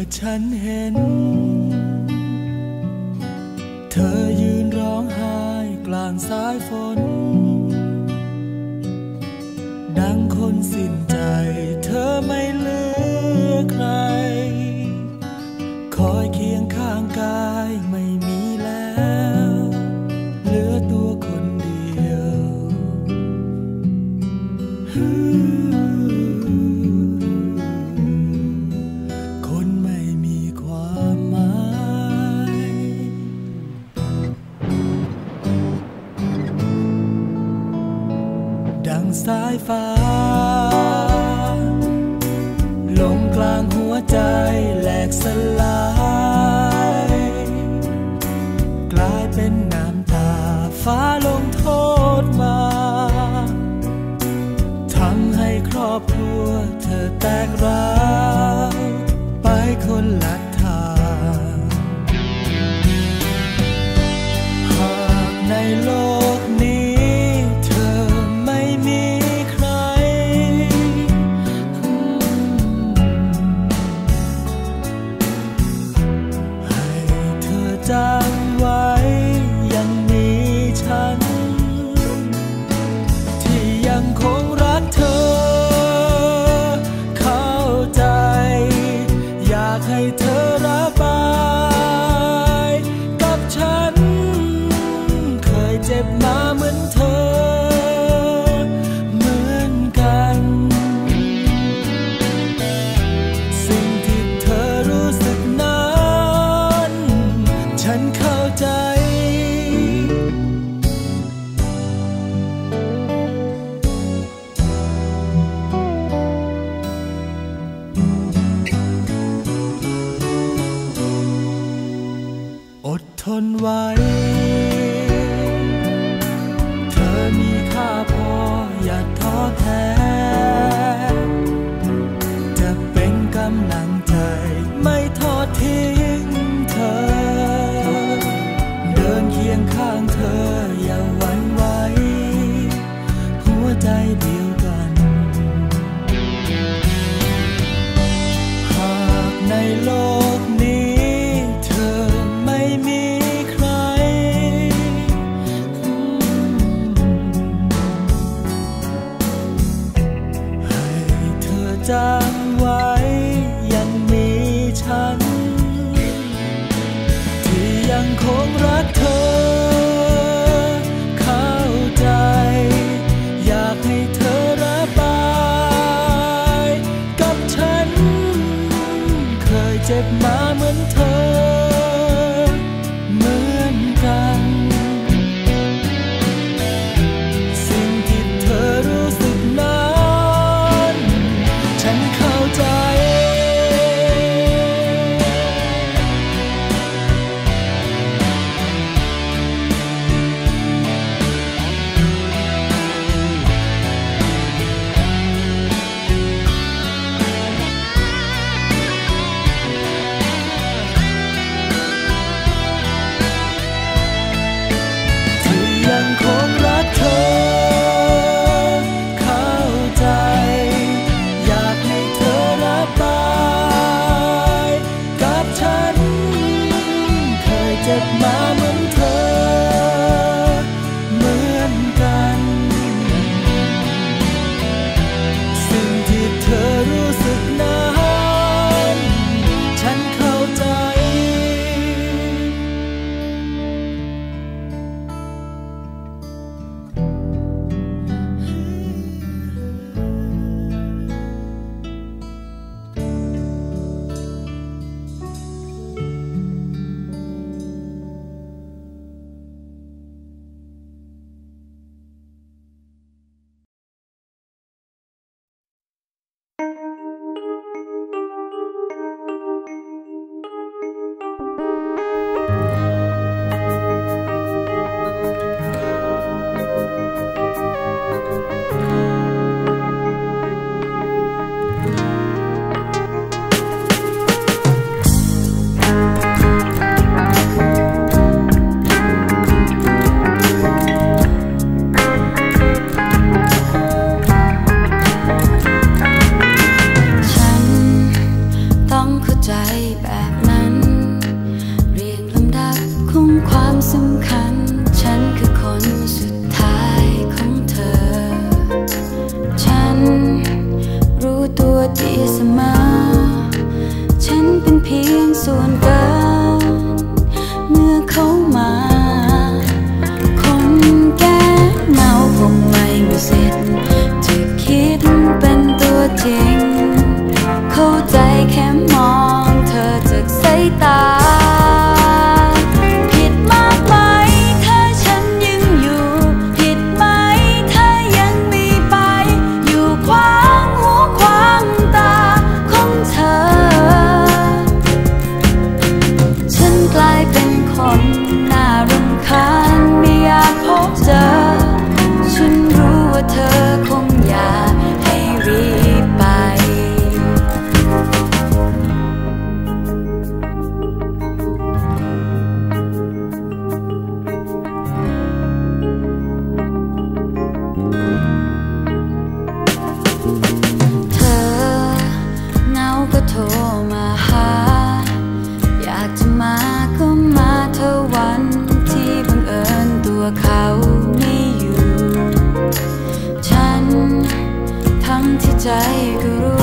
อฉันเห็น เธอยืนร้องไห้กลางสายฝน ดังคนสิ้นใจ เธอไม่เลือใคร คอยเคียงข้างกายไม่มี สายฟ้าลงกลางหัวใจแหลกสลาย กลายเป็นน้ำตาฟ้าลงโทษมาทำให้ครอบครัวเธอแตกร้าวไปคนละ ทนไว้าเหมือนเธอ เหมือนกัน 最黒